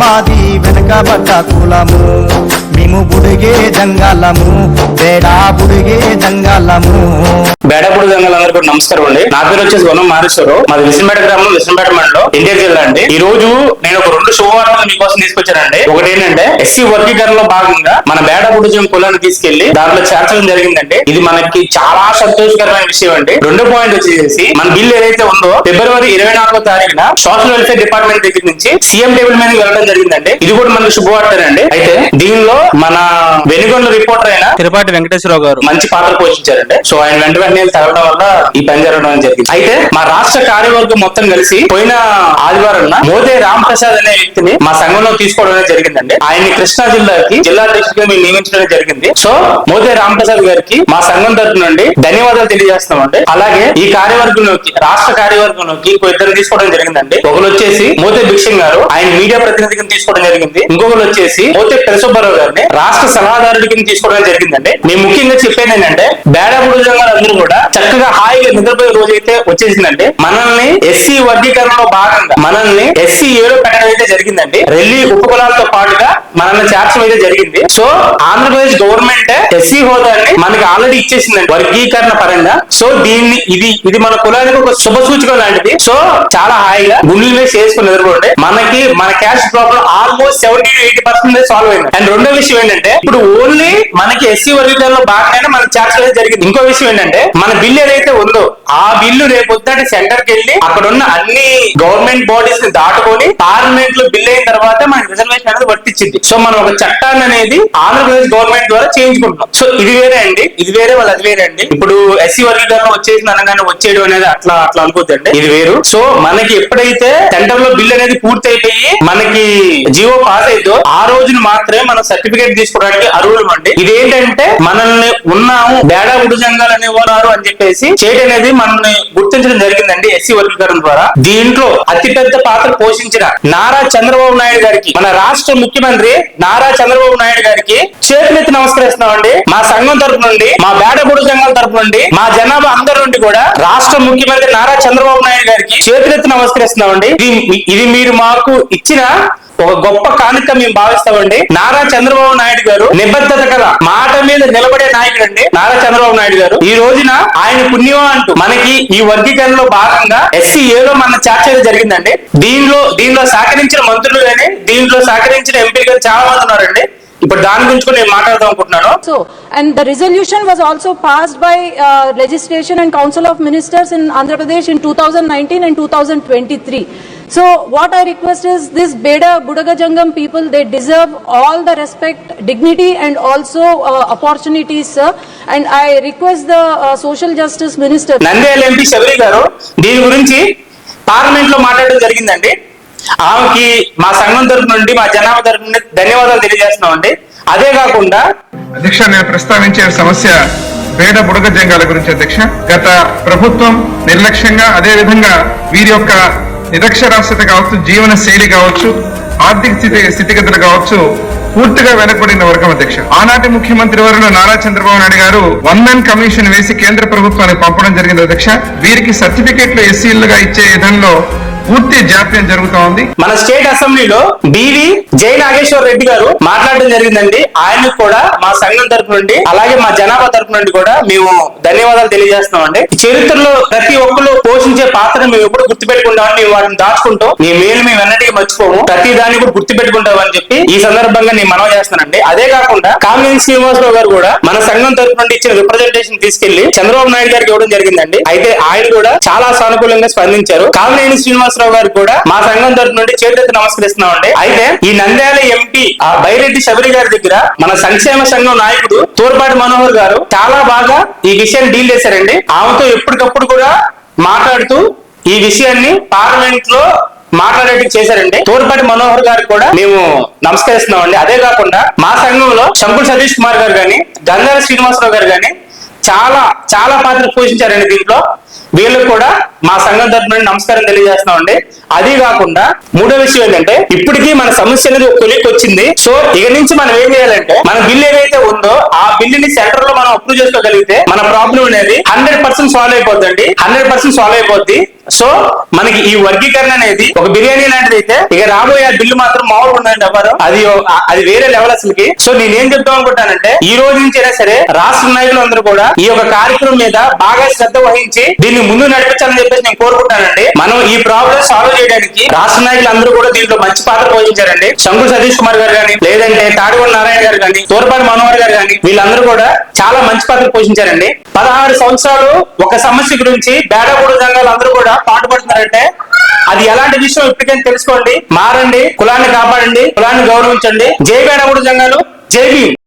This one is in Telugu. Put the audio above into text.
మాది వెనకబడ్డ కులము మేము బుడిగే జంగాలము బేడా బుడిగే జంగాలము. బేడపూడి జంగలందరూ నమస్కారం అండి. నా పేరు వచ్చేసి వనం మారేశ్వరరావు మాది విసంపేట గ్రామం విసంపేట మండలం ఎన్టీఆర్ జిల్లా అండి. ఈ రోజు నేను ఒక రెండు శుభవార్తలు మీకోసం తీసుకొచ్చానండి. ఒకటి ఏంటంటే ఎస్సీ వర్గీకరణలో భాగంగా మన బేడపూడి జం కులాన్ని తీసుకెళ్ళి దాంట్లో చేర్చడం జరిగిందండి. ఇది మనకి చాలా సంతోషకరమైన విషయం అండి. రెండో పాయింట్ వచ్చేసి మన బిల్ ఏదైతే ఉందో ఫిబ్రవరి ఇరవై నాలుగో తారీఖున సోషల్ వెల్ఫేర్ డిపార్ట్మెంట్ దగ్గర నుంచి సీఎం టేబుల్ మీద వెళ్ళడం జరిగిందండి. ఇది కూడా మనకి శుభవార్తనండి అయితే దీనిలో మన వెనుగొండ రిపోర్టర్ అయిన తిరుపాటి వెంకటేశ్వరరావు గారు. మంచి పాత్ర పోషించారండి. సో ఆయన వెంట వెంటనే తగలడం వల్ల ఈ పని జరగడం జరిగింది అయితే మా రాష్ట్ర కార్యవర్గం మొత్తం కలిసి పోయిన ఆదివారం మోదే రామ్ ప్రసాద్ అనే వ్యక్తిని మా సంఘంలో తీసుకోవడం జరిగిందండి. ఆయన్ని కృష్ణా జిల్లాకి జిల్లా అధ్యక్షుడిగా మేము నియమించడం జరిగింది. సో మోదే రామ్ ప్రసాద్ గారికి మా సంఘం తరపు నుండి ధన్యవాదాలు తెలియజేస్తున్నామండి. అలాగే ఈ కార్యవర్గంలోకి రాష్ట్ర కార్యవర్గంలోకి ఇంకో ఇద్దరు తీసుకోవడం జరిగిందండి. ఒకరు వచ్చేసి మోతే భిక్షం గారు ఆయన మీడియా ప్రతినిధి కింద తీసుకోవడం జరిగింది. ఇంకొకరు వచ్చేసి పోతే పెరసుబ్బారావు గారిని రాష్ట్ర సలహాదారుడి కింద తీసుకోవడం జరిగిందండి. మేము ముఖ్యంగా చెప్పేది ఏంటంటే బేడబుడు జంగాలు అందరూ కూడా చక్కగా హాయిగా నిద్రపోయే రోజు అయితే వచ్చేసిందండి. మనల్ని ఎస్సీ వర్గీకరణలో భాగంగా మనల్ని ఎస్సీ ఏలో పెట్టడం అయితే జరిగిందండి. రెల్లి ఉపకులాలతో పాటుగా మనల్ని చేర్చడం అయితే జరిగింది. సో ఆంధ్రప్రదేశ్ గవర్నమెంట్ ఎస్సీ హోదాని మనకి ఆల్రెడీ ఇచ్చేసిందండి వర్గీకరణ పరంగా. సో దీన్ని ఇది ఇది మన కులానికి ఒక శుభ సూచిక లాంటిది. సో చాలా హాయిగా గుండెలు వేసి వేసుకుని నిద్రపోండి. మనకి మన cash problem almost seventy to eighty percent solve అయింది. అండ్ రెండో విషయం ఏంటంటే ఇప్పుడు ఓన్లీ మనకి ఎస్సీ వర్గీకరణలో భాగంగానే మన చేర్చడం జరిగింది. ఇంకో విషయం ఏంటంటే మన బిల్లు ఏదైతే ఉందో ఆ బిల్లు రేపు పొద్దుట సెంటర్కి వెళ్ళి అక్కడ ఉన్న అన్ని గవర్నమెంట్ బాడీస్ని దాటుకొని పార్లమెంట్లో బిల్ అయిన తర్వాత మన రిజర్వేషన్ అనేది ఇచ్చింది సో మనం ఒక చట్టాన్ని అనేది ఆంధ్రప్రదేశ్ గవర్నమెంట్ ద్వారా చేయించుకుంటున్నాం. సో ఇది వేరే అండి. ఇది వేరే వాళ్ళు అది వేరే అండి. ఇప్పుడు ఎస్సీ వర్గీకరణ వచ్చేసింది అనగానే వచ్చేయడం అనేది అట్లా అట్లా అనుకోద్దండి. ఇది వేరు. సో మనకి ఎప్పుడైతే సెంటర్లో బిల్ అనేది పూర్తి అయిపోయి మనకి జియో పాస్ అయితో ఆ రోజున మాత్రమే మనం సర్టిఫికేట్ తీసుకోవడానికి అర్హులం అండి. ఇదేంటంటే మనల్ని ఉన్నాము బేడా ఉడుజంగాలు అనేవారు అని చెప్పేసి చేయడం అనేది మనల్ని గుర్తించడం జరిగిందండి ఎస్సీ వర్గీకరణ ద్వారా. దీంట్లో అతిపెద్ద పాత్ర పోషించిన నారా చంద్రబాబు నాయుడు గారికి మన రాష్ట్ర ముఖ్యమంత్రి నారా చంద్రబాబు నాయుడు గారికి చేతులెత్తి నమస్కరిస్తున్నామండి. మా సంఘం తరపు నుండి మా బేడబుడు సంఘం తరపు నుండి మా జనాభా అందరి నుండి కూడా రాష్ట్ర ముఖ్యమంత్రి నారా చంద్రబాబు నాయుడు గారికి చేతులెత్తి నమస్కరిస్తున్నామండి. ఇది ఇది మీరు మాకు ఇచ్చిన ఒక గొప్ప కానుక మేము భావిస్తామండి. నారా చంద్రబాబు నాయుడు గారు నిబద్ధత గల మాట మీద నిలబడే నాయకుడు అండి. నారా చంద్రబాబు నాయుడు గారు. ఈ రోజున ఆయన పుణ్యం అంటూ మనకి ఈ వర్గీకరణలో భాగంగా ఎస్సీ ఏలో మన చేర్చడం జరిగిందండి. దీనిలో దీనిలో సహకరించిన మంత్రులు కానీ దీనిలో సహకరించిన ఎంపీలు కానీ చాలా మంది ఉన్నారండి. ఇప్పుడు దాని గురించి కూడా నేను మాట్లాడదాం అనుకుంటున్నాను. So and the resolution was also pass by legislation and council of ministers in Andhra Pradesh in two thousand nineteen and two thousand twenty three So what I request is this Beda Budaga Jangam people, they deserve all the respect, dignity and also uh, opportunities, sir. And I request the uh, social justice minister. Nandyal MP Sabari గారు దీని గురించి పార్లమెంట్లో మాట్లాడడం జరిగిందండి ఆమెకి మా సంఘం తరపు నుండి మా జనాభా తరపు నుండి ధన్యవాదాలు తెలియజేస్తున్నామండి అదే కాకుండా అధ్యక్ష నేను ప్రస్తావించే సమస్య పేద బుడగ జంగాల గురించి అధ్యక్ష గత ప్రభుత్వం నిర్లక్ష్యంగా అదే విధంగా వీరి యొక్క నిరక్షరాస్యత కావచ్చు జీవన శైలి కావచ్చు ఆర్థిక స్థితి స్థితిగతులు కావచ్చు పూర్తిగా వెనకబడిన వర్గం అధ్యక్ష. ఆనాటి ముఖ్యమంత్రి వారిలో నారా చంద్రబాబు నాయుడు గారు వందన్ కమిషన్ వేసి కేంద్ర ప్రభుత్వానికి పంపడం జరిగింది అధ్యక్ష. వీరికి సర్టిఫికెట్లు ఎస్సీలుగా ఇచ్చే విధంలో పూర్తి జాప్యం జరుగుతా ఉంది. మన స్టేట్ అసెంబ్లీలో బివి జై నాగేశ్వర రెడ్డి గారు మాట్లాడడం జరిగిందండి. ఆయనకు కూడా మా సంఘం తరపు నుండి అలాగే మా జనాభా తరపు నుండి కూడా మేము ధన్యవాదాలు తెలియజేస్తున్నామండి. చరిత్రలో ప్రతి ఒక్కరు పోషించే పాత్రను మేము ఎప్పుడు గుర్తుపెట్టుకుంటామని మేము వాటిని దాచుకుంటాం మీ మేలు మేము ఎన్నటికీ మర్చిపోము. ప్రతి దాన్ని కూడా గుర్తుపెట్టుకుంటామని చెప్పి ఈ సందర్భంగా నేను మనవి చేస్తానండి అదే కాకుండా కామినేని శ్రీనివాసరావు గారు కూడా మన సంఘం తరపు నుండి ఇచ్చిన రిప్రజెంటేషన్ తీసుకెళ్ళి చంద్రబాబు నాయుడు గారికి ఇవ్వడం జరిగిందండి. అయితే ఆయన కూడా చాలా సానుకూలంగా స్పందించారు. కామినేని శ్రీనివాసరావు గారు కూడా మా సంఘం తరపు నుండి చేతులెత్తి నమస్కరిస్తున్నామండి. అయితే ఈ నంద్యాల ఎంపీ ఆ బైరెడ్డి శబరి గారి దగ్గర మన సంక్షేమ సంఘం నాయకుడు తూర్పాటి మనోహర్ గారు చాలా బాగా ఈ విషయాన్ని డీల్ చేశారండి. ఆమెతో ఎప్పటికప్పుడు కూడా మాట్లాడుతూ ఈ విషయాన్ని పార్లమెంట్లో మాట్లాడేట్టు చేశారండి. తోర్పాటి మనోహర్ గారికి కూడా మేము నమస్కరిస్తున్నామండి. అదే కాకుండా మా సంఘంలో శంకుల్ సతీష్ కుమార్ గారు గాని గంగాల శ్రీనివాసరావు గారు గాని చాలా చాలా పాత్ర పోషించారండి దీంట్లో. వీళ్ళకి కూడా మా సంఘం తరఫున నుండి నమస్కారం తెలియజేస్తున్నాం అండి అది కాకుండా మూడో విషయం ఏంటంటే ఇప్పటికీ మన సమస్య అనేది ఒక కొలికి వచ్చింది. సో ఇక నుంచి మనం ఏం చేయాలంటే మన బిల్ ఏదైతే ఉందో ఆ బిల్లుని సెంటర్లో మనం అప్రూవ్ చేసుకోగలిగితే మన ప్రాబ్లం అనేది హండ్రెడ్ పర్సెంట్ సాల్వ్ అయిపోద్దండి. హండ్రెడ్ పర్సెంట్ సాల్వ్ అయిపోద్ది. సో మనకి ఈ వర్గీకరణ అనేది ఒక బిర్యానీ లాంటిది అయితే ఇక రాబోయే ఆ బిల్లు మాత్రం మామూలు ఉందండి ఎవరు? అది అది వేరే లెవెల్ అసలుకి. సో నేనేం చెప్తాం అనుకుంటానంటే ఈ రోజు నుంచి అయినా సరే రాష్ట్ర నాయకులు అందరూ కూడా ఈ యొక్క కార్యక్రమం మీద బాగా శ్రద్ధ వహించి దీన్ని ముందు నడిపించాలని చెప్పేసి నేను కోరుకుంటానండి. మనం ఈ ప్రాబ్లం సాల్వ్ చేయడానికి రాష్ట్ర నాయకులు అందరూ కూడా దీంట్లో మంచి పాత్ర పోషించారండి. శంకు సతీష్ కుమార్ గారు కానీ లేదంటే తాడివల్ నారాయణ గారు కానీ తోరపాటి మనోహర్ గారు కానీ వీళ్ళందరూ కూడా చాలా మంచి పాత్ర పోషించారండి. పదహారు సంవత్సరాలు ఒక సమస్య గురించి బేడగూడ సంఘాలు అందరూ కూడా పాటుపడుతున్నారంటే అది ఎలాంటి విషయం ఇప్పటికైనా తెలుసుకోండి. మారండి కులాన్ని కాపాడండి కులాన్ని గౌరవించండి. జై బేడగూడ సంఘాలు జై భీమ్.